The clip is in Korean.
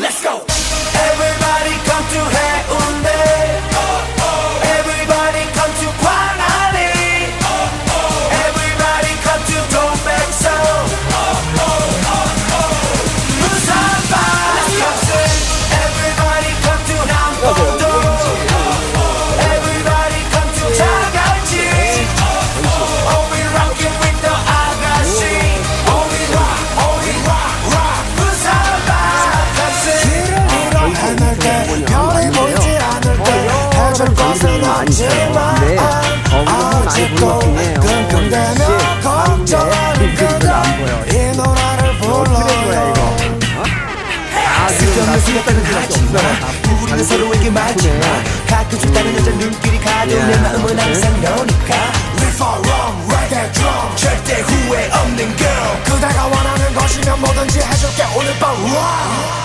Let's go. Everybody 해줄 것은 없지만 아직도 끙끙대며 걱정하는 그대 이 노래를 불러요 쓸데없는 생각들은 하지마 우리는 서로에게 말지마 가끔씩 다른 여자 눈길이 가도 내 마음은 항상 너니까. Riff or wrong, right that drum 절대 후회 없